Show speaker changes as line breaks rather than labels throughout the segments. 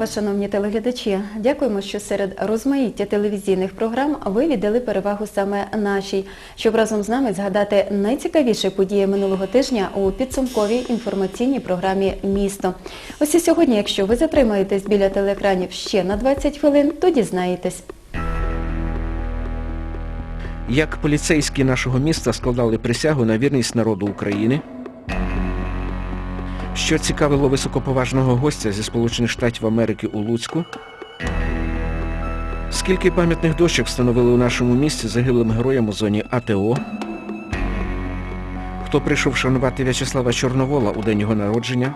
Вас, шановні телеглядачі. Дякуємо, що серед розмаїття телевізійних програм ви віддали перевагу саме нашій, щоб разом з нами згадати найцікавіші події минулого тижня у підсумковій інформаційній програмі Місто. Ось і сьогодні, якщо ви затримаєтесь біля телеекранів ще на 20 хвилин, то дізнаєтесь.
Як поліцейські нашого міста складали присягу на вірність народу України. Що цікавило високоповажного гостя зі Сполучених Штатів Америки у Луцьку? Скільки пам'ятних дощок встановили у нашому місті загиблим героям у зоні АТО? Хто прийшов шанувати В'ячеслава Чорновола у день його народження?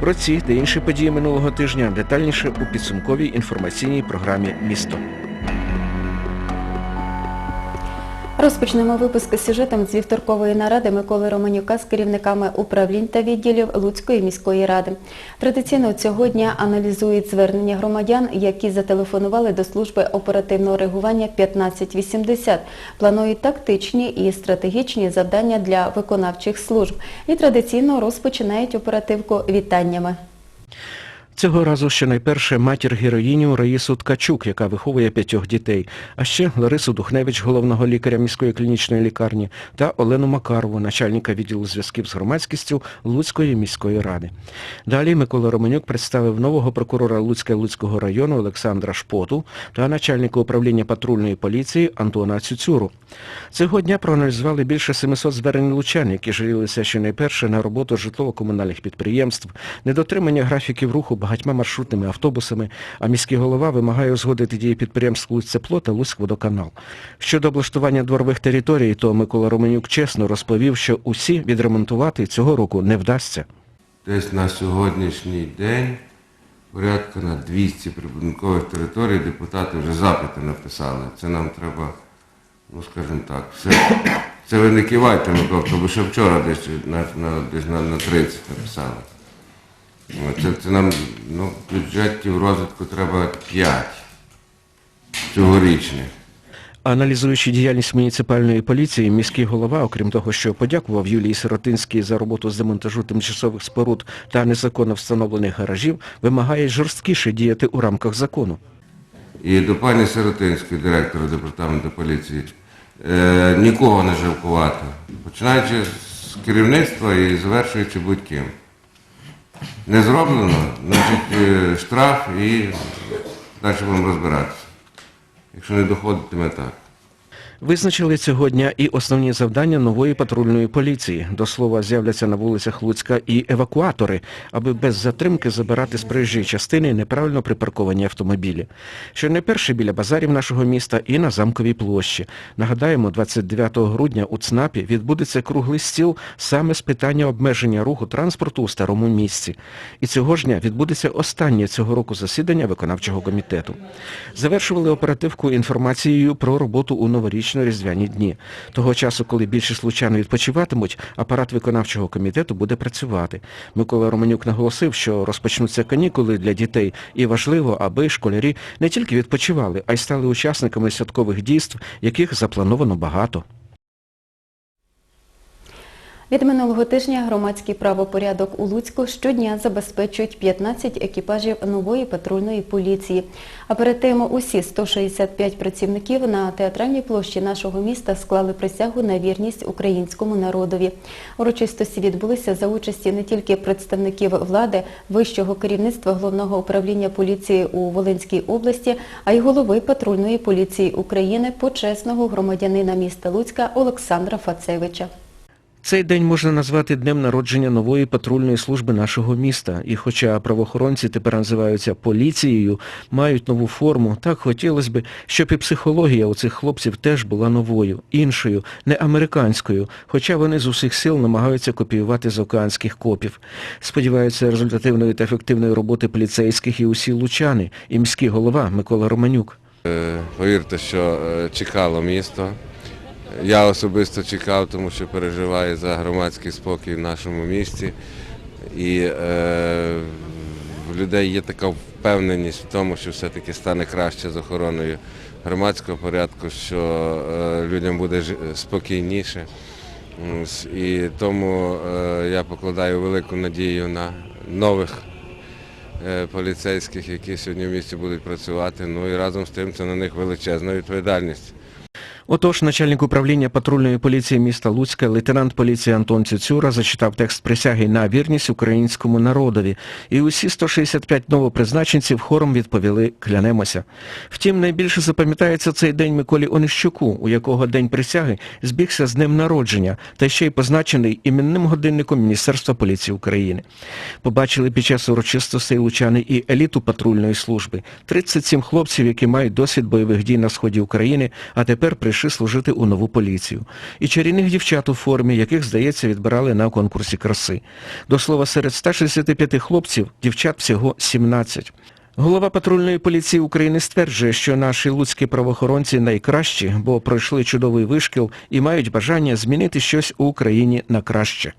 Про ці та інші події минулого тижня детальніше у підсумковій інформаційній програмі Місто.
Розпочнемо випуск з сюжетом з вівторкової наради Миколи Романюка з керівниками управлінь та відділів Луцької міської ради. Традиційно цього дня аналізують звернення громадян, які зателефонували до служби оперативного реагування 1580. Планують тактичні і стратегічні завдання для виконавчих служб. І традиційно розпочинають оперативку вітаннями.
Цього разу ще найперше матір героїню Раїсу Ткачук, яка виховує п'ятьох дітей, а ще Ларису Духневич, головного лікаря міської клінічної лікарні, та Олену Макарову, начальника відділу зв'язків з громадськістю Луцької міської ради. Далі Микола Романюк представив нового прокурора Луцька Луцького району Олександра Шпоту та начальника управління патрульної поліції Антона Цюцюру. Цього дня проаналізували більше 700 звернень лучан, які жалілися ще найперше на роботу житлово-комунальних підприємств, недотримання графіків руху багатьма маршрутними автобусами, а міський голова вимагає узгодити дії підприємств Луцьцепло та Луцькводоканал. Щодо облаштування дворових територій, то Микола Романюк чесно розповів, що усі відремонтувати цього року не вдасться.
Десь на сьогоднішній день порядка на 200 прибудинкових територій депутати вже запити написали. Це нам треба, ну скажімо так, все, це ви не кивайте, Микола, бо ще вчора десь на, на, десь на 30 написали. Ну, Це, це нам ну, бюджетів розвитку треба 5 цьогорічних.
Аналізуючи діяльність муніципальної поліції, міський голова, окрім того, що подякував Юлії Сиротинській за роботу з демонтажу тимчасових споруд та незаконно встановлених гаражів, вимагає жорсткіше діяти у рамках закону.
І до пані Сиротинської, директора департаменту поліції, е, нікого не жалкувати, починаючи з керівництва і завершуючи будь-ким. Не зроблено, значить е, штраф і далі будемо розбиратися. Якщо не доходитиме так.
Визначили цього дня і основні завдання нової патрульної поліції. До слова, з'являться на вулицях Луцька і евакуатори, аби без затримки забирати з проїжджої частини неправильно припарковані автомобілі. Що не перше біля базарів нашого міста і на Замковій площі. Нагадаємо, 29 грудня у ЦНАПі відбудеться круглий стіл саме з питання обмеження руху транспорту у старому місці. І цього ж дня відбудеться останнє цього року засідання виконавчого комітету. Завершували оперативку інформацією про роботу у новорічно-різдвяні дні. Того часу, коли більшість лучан відпочиватимуть, апарат виконавчого комітету буде працювати. Микола Романюк наголосив, що розпочнуться канікули для дітей, і важливо, аби школярі не тільки відпочивали, а й стали учасниками святкових дійств, яких заплановано багато.
Від минулого тижня громадський правопорядок у Луцьку щодня забезпечують 15 екіпажів нової патрульної поліції. А перед тим усі 165 працівників на театральній площі нашого міста склали присягу на вірність українському народові. Урочистості відбулися за участі не тільки представників влади, вищого керівництва головного управління поліції у Волинській області, а й голови патрульної поліції України, почесного громадянина міста Луцька Олександра Фацевича.
Цей день можна назвати днем народження нової патрульної служби нашого міста. І хоча правоохоронці тепер називаються поліцією, мають нову форму, так хотілося б, щоб і психологія у цих хлопців теж була новою, іншою, не американською, хоча вони з усіх сил намагаються копіювати з океанських копів. Сподіваються результативної та ефективної роботи поліцейських і усі лучани, і міський голова Микола Романюк.
Е, Повірте, що е, чекало місто. Я особисто чекав, тому що переживаю за громадський спокій в нашому місті. І е, в людей є така впевненість в тому, що все-таки стане краще з охороною громадського порядку, що е, людям буде спокійніше. І тому е, я покладаю велику надію на нових е, поліцейських, які сьогодні в місті будуть працювати. Ну і разом з тим це на них величезна відповідальність.
Отож, начальник управління патрульної поліції міста Луцька, лейтенант поліції Антон Цюцюра зачитав текст присяги на вірність українському народові. І усі 165 новопризначенців хором відповіли «клянемося». Втім, найбільше запам'ятається цей день Миколі Онищуку, у якого день присяги збігся з днем народження, та ще й позначений іменним годинником Міністерства поліції України. Побачили під час урочистостей лучани і еліту патрульної служби. 37 хлопців, які мають досвід бойових дій на сході України, а тепер прийшли служити у нову поліцію. І чарівних дівчат у формі, яких, здається, відбирали на конкурсі краси. До слова, серед 165 хлопців дівчат всього 17. Голова патрульної поліції України стверджує, що наші луцькі правоохоронці найкращі, бо пройшли чудовий вишкіл і мають бажання змінити щось у Україні на краще.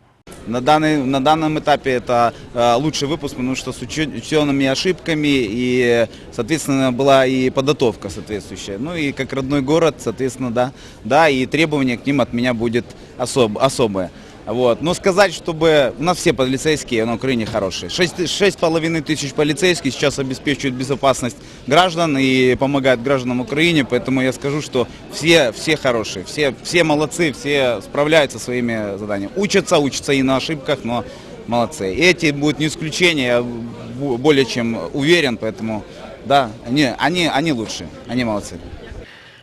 На, данный, на данном этапе это э, лучший выпуск, потому что с учё- учеными ошибками и, соответственно, была и подготовка соответствующая. Ну и как родной город, соответственно, да, да, и требования к ним от меня будет особ, особое. Вот. Но сказать, чтобы у нас все полицейские на Украине хорошие. Шесть, шесть с половиной тысяч полицейских сейчас обеспечивают безопасность граждан и помогают гражданам Украине, поэтому я скажу, что все, все хорошие, все, все молодцы, все справляются своими заданиями. Учатся, учатся и на ошибках, но молодцы. И эти будут не исключение, я более чем уверен, поэтому да, они, они, они лучшие, они молодцы.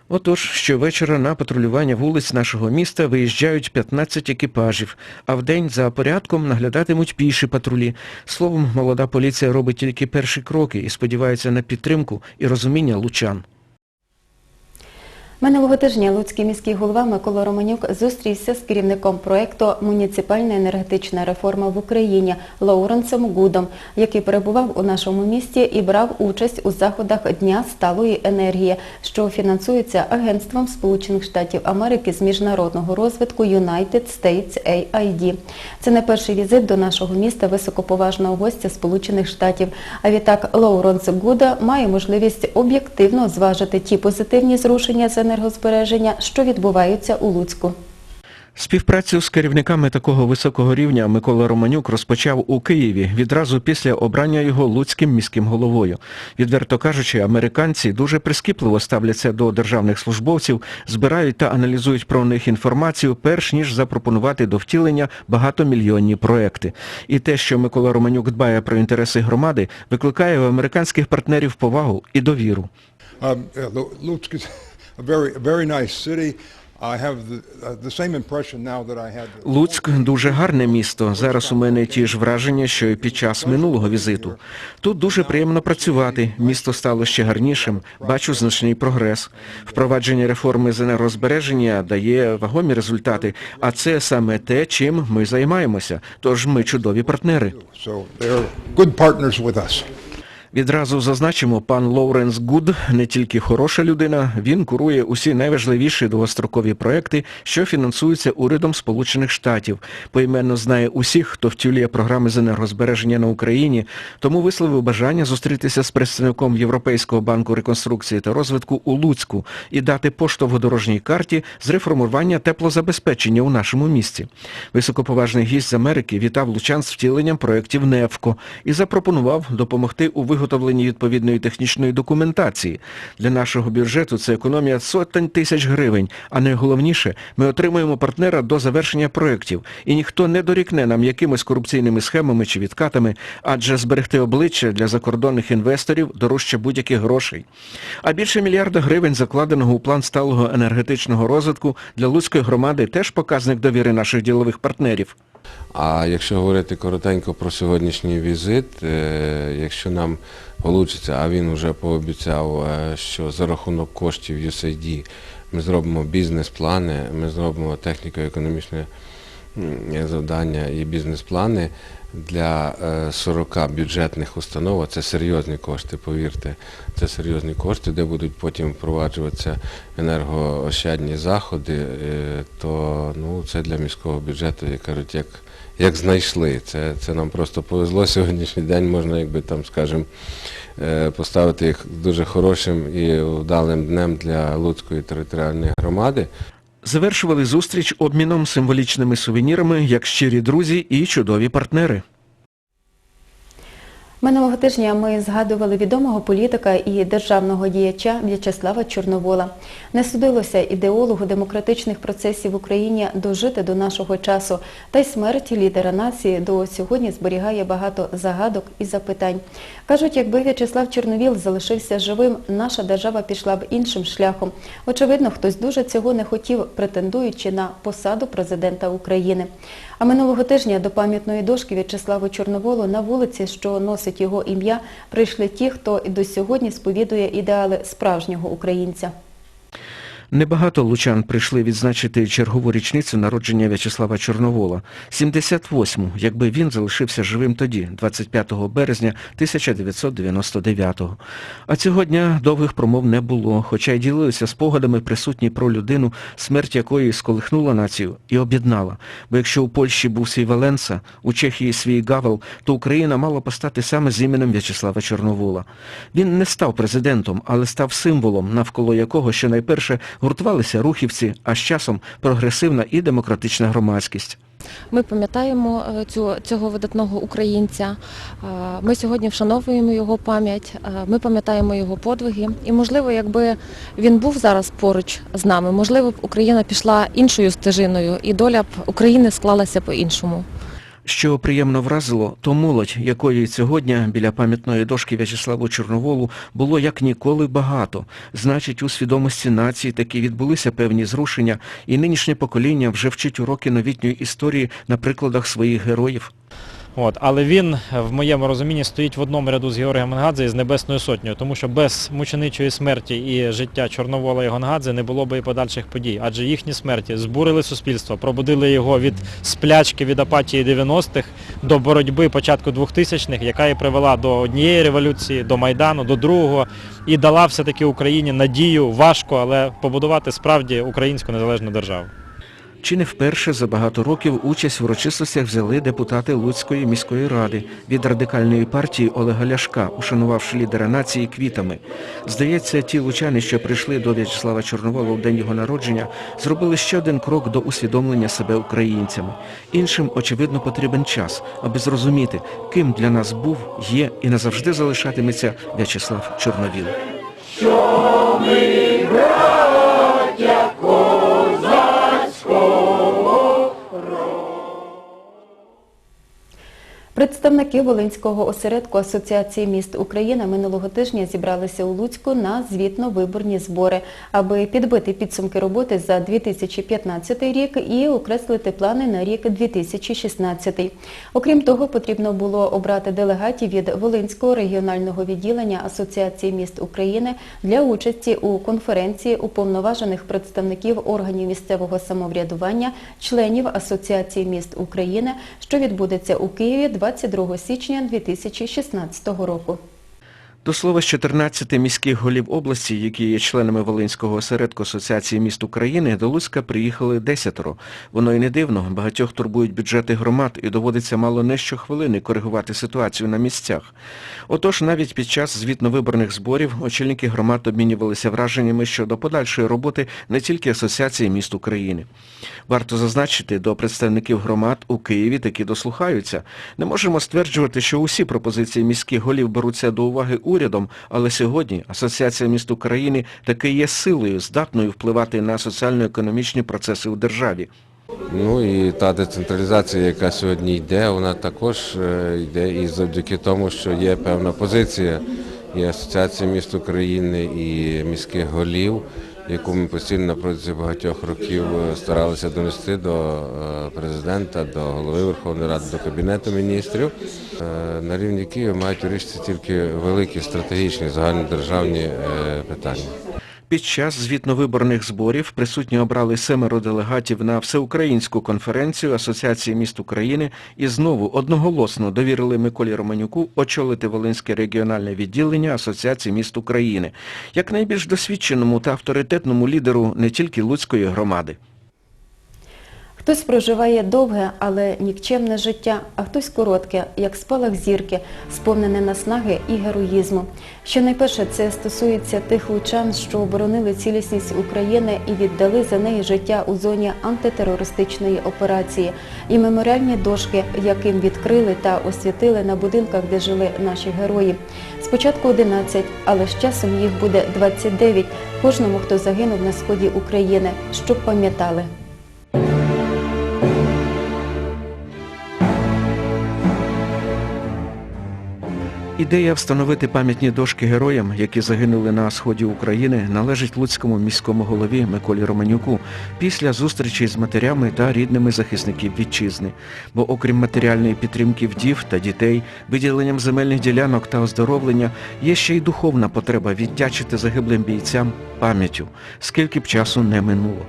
Отож, щовечора на патрулювання вулиць нашого міста виїжджають 15 екіпажів, а вдень за порядком наглядатимуть піші патрулі. Словом, молода поліція робить тільки перші кроки і сподівається на підтримку і розуміння лучан.
Минулого тижня Луцький міський голова Микола Романюк зустрівся з керівником проєкту «Муніципальна енергетична реформа в Україні» Лоуренсом Гудом, який перебував у нашому місті і брав участь у заходах Дня сталої енергії, що фінансується Агентством Сполучених Штатів Америки з міжнародного розвитку United States AID. Це не перший візит до нашого міста високоповажного гостя Сполучених Штатів. А відтак Лоуренс Гуда має можливість об'єктивно зважити ті позитивні зрушення з енергозбереження, що відбуваються у Луцьку.
Співпрацю з керівниками такого високого рівня Микола Романюк розпочав у Києві відразу після обрання його луцьким міським головою. Відверто кажучи, американці дуже прискіпливо ставляться до державних службовців, збирають та аналізують про них інформацію, перш ніж запропонувати до втілення багатомільйонні проекти. І те, що Микола Романюк дбає про інтереси громади, викликає в американських партнерів повагу і довіру.
Um, yeah, Very, a very nice city. Uh.
Луцьк дуже гарне місто. Зараз у мене ті ж враження, що й під час минулого візиту. Тут дуже приємно працювати. Місто стало ще гарнішим. Бачу значний прогрес. Впровадження реформи з енергозбереження дає вагомі результати. А це саме те, чим ми займаємося. Тож ми чудові партнери. Відразу зазначимо, пан Лоуренс Гуд не тільки хороша людина, він курує усі найважливіші довгострокові проекти, що фінансуються урядом Сполучених Штатів. Поіменно знає усіх, хто втілює програми з енергозбереження на Україні, тому висловив бажання зустрітися з представником Європейського банку реконструкції та розвитку у Луцьку і дати поштовх дорожній карті з реформування теплозабезпечення у нашому місті. Високоповажний гість з Америки вітав лучан з втіленням проєктів НЕФКО і запропонував допомогти у виготовленні відповідної технічної документації. Для нашого бюджету це економія сотень тисяч гривень, а найголовніше, ми отримуємо партнера до завершення проєктів, і ніхто не дорікне нам якимись корупційними схемами чи відкатами, адже зберегти обличчя для закордонних інвесторів дорожче будь-яких грошей. А більше мільярда гривень, закладеного у план сталого енергетичного розвитку для Луцької громади, теж показник довіри наших ділових партнерів.
А якщо говорити коротенько про сьогоднішній візит, е, якщо нам вийде, а він вже пообіцяв, е, що за рахунок коштів USAID ми зробимо бізнес-плани, ми зробимо техніко-економічне завдання і бізнес-плани для е, 40 бюджетних установ, це серйозні кошти, повірте, це серйозні кошти, де будуть потім впроваджуватися енергоощадні заходи, е, то ну, це для міського бюджету, як кажуть, як, як знайшли. Це, це нам просто повезло сьогоднішній день, можна, якби там, скажімо, е, поставити їх дуже хорошим і вдалим днем для Луцької територіальної громади.
Завершували зустріч обміном символічними сувенірами як щирі друзі і чудові партнери.
Минулого тижня ми згадували відомого політика і державного діяча В'ячеслава Чорновола. Не судилося ідеологу демократичних процесів в Україні дожити до нашого часу, та й смерть лідера нації до сьогодні зберігає багато загадок і запитань. Кажуть, якби В'ячеслав Чорновіл залишився живим, наша держава пішла б іншим шляхом. Очевидно, хтось дуже цього не хотів, претендуючи на посаду президента України. А минулого тижня до пам'ятної дошки В'ячеславу Чорноволу на вулиці, що носить його ім'я, прийшли ті, хто до сьогодні сповідує ідеали справжнього українця.
Небагато лучан прийшли відзначити чергову річницю народження В'ячеслава Чорновола. 78-му, якби він залишився живим тоді, 25 березня 1999-го. А цього дня довгих промов не було, хоча й ділилися спогадами присутні про людину, смерть якої сколихнула націю і об'єднала. Бо якщо у Польщі був свій Валенса, у Чехії свій Гавел, то Україна мала постати саме з іменем В'ячеслава Чорновола. Він не став президентом, але став символом, навколо якого щонайперше гуртувалися рухівці, а з часом прогресивна і демократична громадськість.
Ми пам'ятаємо е, цього видатного українця. Е, Ми сьогодні вшановуємо його пам'ять, е, ми пам'ятаємо його подвиги. І, можливо, якби він був зараз поруч з нами, можливо б Україна пішла іншою стежиною, і доля б України склалася по-іншому.
Що приємно вразило, то молодь, якої сьогодні біля пам'ятної дошки В'ячеславу Чорноволу було як ніколи багато. Значить, у свідомості нації таки відбулися певні зрушення, і нинішнє покоління вже вчить уроки новітньої історії на прикладах своїх героїв.
От, але він е, в моєму розумінні стоїть в одному ряду з Георгієм Гонгадзе і з Небесною Сотнею, тому що без мученичої смерті і життя Чорновола і Гонгадзе не було би і подальших подій, адже їхні смерті збурили суспільство, пробудили його від сплячки, від апатії 90-х до боротьби початку 2000-х, яка і привела до однієї революції, до Майдану, до другого, і дала все-таки Україні надію, важко, але побудувати справді українську незалежну державу.
Чи не вперше за багато років участь в урочистостях взяли депутати Луцької міської ради від радикальної партії Олега Ляшка, ушанувавши лідера нації квітами. Здається, ті лучани, що прийшли до В'ячеслава Чорновола в день його народження, зробили ще один крок до усвідомлення себе українцями. Іншим, очевидно, потрібен час, аби зрозуміти, ким для нас був, є і назавжди залишатиметься В'ячеслав Чорновіл.
Представники Волинського осередку Асоціації міст України минулого тижня зібралися у Луцьку на звітно-виборні збори, аби підбити підсумки роботи за 2015 рік і окреслити плани на рік 2016. Окрім того, потрібно було обрати делегатів від Волинського регіонального відділення Асоціації міст України для участі у конференції уповноважених представників органів місцевого самоврядування, членів Асоціації міст України, що відбудеться у Києві 22 січня 2016 року.
До слова, з 14 міських голів області, які є членами Волинського осередку Асоціації міст України, до Луцька приїхали десятеро. Воно і не дивно, багатьох турбують бюджети громад і доводиться мало не щохвилини коригувати ситуацію на місцях. Отож, навіть під час звітно-виборних зборів очільники громад обмінювалися враженнями щодо подальшої роботи не тільки Асоціації міст України. Варто зазначити, до представників громад у Києві таки дослухаються. Не можемо стверджувати, що усі пропозиції міських голів беруться до уваги урядом, але сьогодні Асоціація міст України таки є силою, здатною впливати на соціально-економічні процеси у державі.
Ну і та децентралізація, яка сьогодні йде, вона також е, йде і завдяки тому, що є певна позиція і Асоціації міст України, і міських голів, яку ми постійно протязі багатьох років е, старалися донести до е, президента, до голови Верховної Ради, до Кабінету міністрів. Е, На рівні Києва мають вирішитися тільки великі стратегічні загальнодержавні е, питання.
Під час звітно-виборних зборів присутні обрали семеро делегатів на всеукраїнську конференцію Асоціації міст України і знову одноголосно довірили Миколі Романюку очолити Волинське регіональне відділення Асоціації міст України, як найбільш досвідченому та авторитетному лідеру не тільки Луцької громади.
Хтось проживає довге, але нікчемне життя, а хтось коротке, як спалах зірки, сповнене наснаги і героїзму. Щонайперше це стосується тих лучан, що оборонили цілісність України і віддали за неї життя у зоні антитерористичної операції. І меморіальні дошки, яким відкрили та освятили на будинках, де жили наші герої. Спочатку 11, але з часом їх буде 29 кожному, хто загинув на сході України, щоб пам'ятали.
Ідея встановити пам'ятні дошки героям, які загинули на сході України, належить луцькому міському голові Миколі Романюку після зустрічі з матерями та рідними захисників вітчизни. Бо окрім матеріальної підтримки вдів та дітей, виділенням земельних ділянок та оздоровлення, є ще й духовна потреба віддячити загиблим бійцям пам'яттю, скільки б часу не минуло.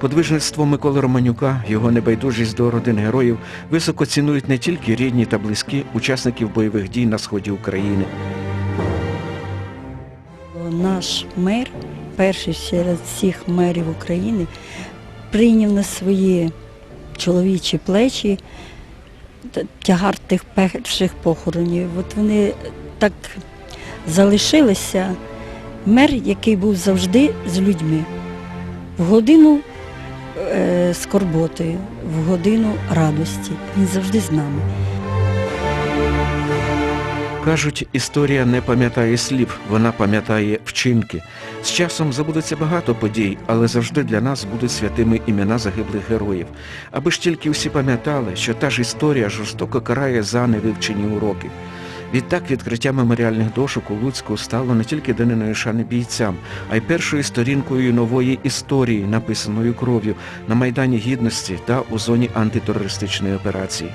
Подвижництво Миколи Романюка, його небайдужість до родин героїв високо цінують не тільки рідні та близькі учасників бойових дій на сході України.
Наш мер, перший серед всіх мерів України, прийняв на свої чоловічі плечі тягар тих перших похоронів. От вони так залишилися. Мер, який був завжди з людьми. В годину е, скорботи, в годину радості. Він завжди з нами.
Кажуть, історія не пам'ятає слів, вона пам'ятає вчинки. З часом забудеться багато подій, але завжди для нас будуть святими імена загиблих героїв. Аби ж тільки всі пам'ятали, що та ж історія жорстоко карає за невивчені уроки. Відтак відкриття меморіальних дошок у Луцьку стало не тільки даниною шани бійцям, а й першою сторінкою нової історії, написаною кров'ю на Майдані Гідності та у зоні антитерористичної операції.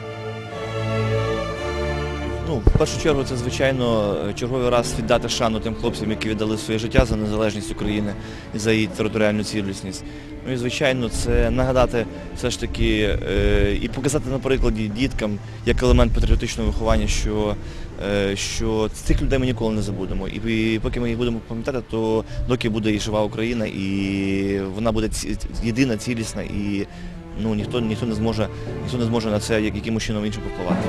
Ну, в першу чергу, це звичайно черговий раз віддати шану тим хлопцям, які віддали своє життя за незалежність України і за її територіальну цілісність. Ну і звичайно, це нагадати все ж таки е, і показати на прикладі діткам як елемент патріотичного виховання, що, е, що цих людей ми ніколи не забудемо. І, і поки ми їх будемо пам'ятати, то доки буде і жива Україна, і вона буде ці, єдина, цілісна, і ну ніхто ніхто не зможе ніхто не зможе на це як- якимось чином іншим впливати.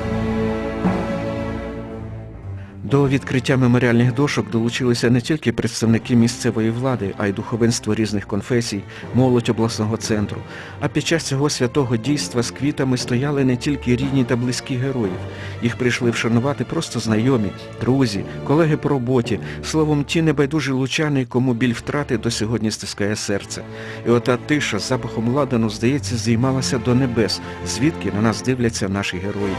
До відкриття меморіальних дошок долучилися не тільки представники місцевої влади, а й духовенство різних конфесій, молодь обласного центру. А під час цього святого дійства з квітами стояли не тільки рідні та близькі героїв. Їх прийшли вшанувати просто знайомі, друзі, колеги по роботі, словом, ті небайдужі лучани, кому біль втрати до сьогодні стискає серце. І ота тиша з запахом ладану, здається, здіймалася до небес, звідки на нас дивляться наші герої.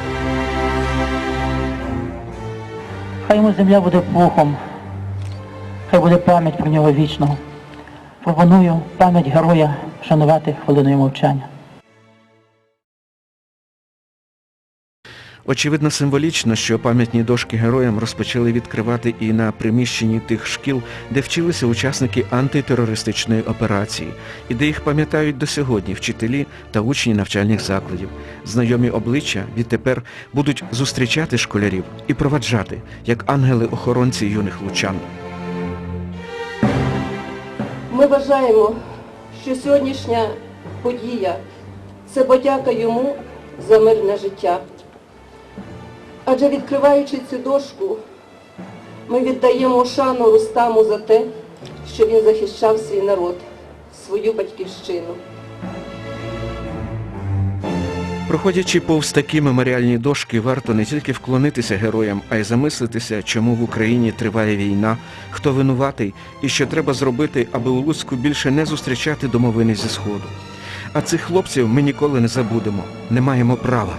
Хай йому земля буде пухом, хай буде пам'ять про нього вічного. Пропоную пам'ять героя вшанувати хвилиною мовчання.
Очевидно символічно, що пам'ятні дошки героям розпочали відкривати і на приміщенні тих шкіл, де вчилися учасники антитерористичної операції, і де їх пам'ятають до сьогодні вчителі та учні навчальних закладів. Знайомі обличчя відтепер будуть зустрічати школярів і проваджати, як ангели-охоронці юних лучан.
Ми вважаємо, що сьогоднішня подія це подяка йому за мирне життя. Адже відкриваючи цю дошку, ми віддаємо шану Рустаму за те, що він захищав свій народ, свою батьківщину.
Проходячи повз такі меморіальні дошки, варто не тільки вклонитися героям, а й замислитися, чому в Україні триває війна, хто винуватий і що треба зробити, аби у Луцьку більше не зустрічати домовини зі Сходу. А цих хлопців ми ніколи не забудемо, не маємо права.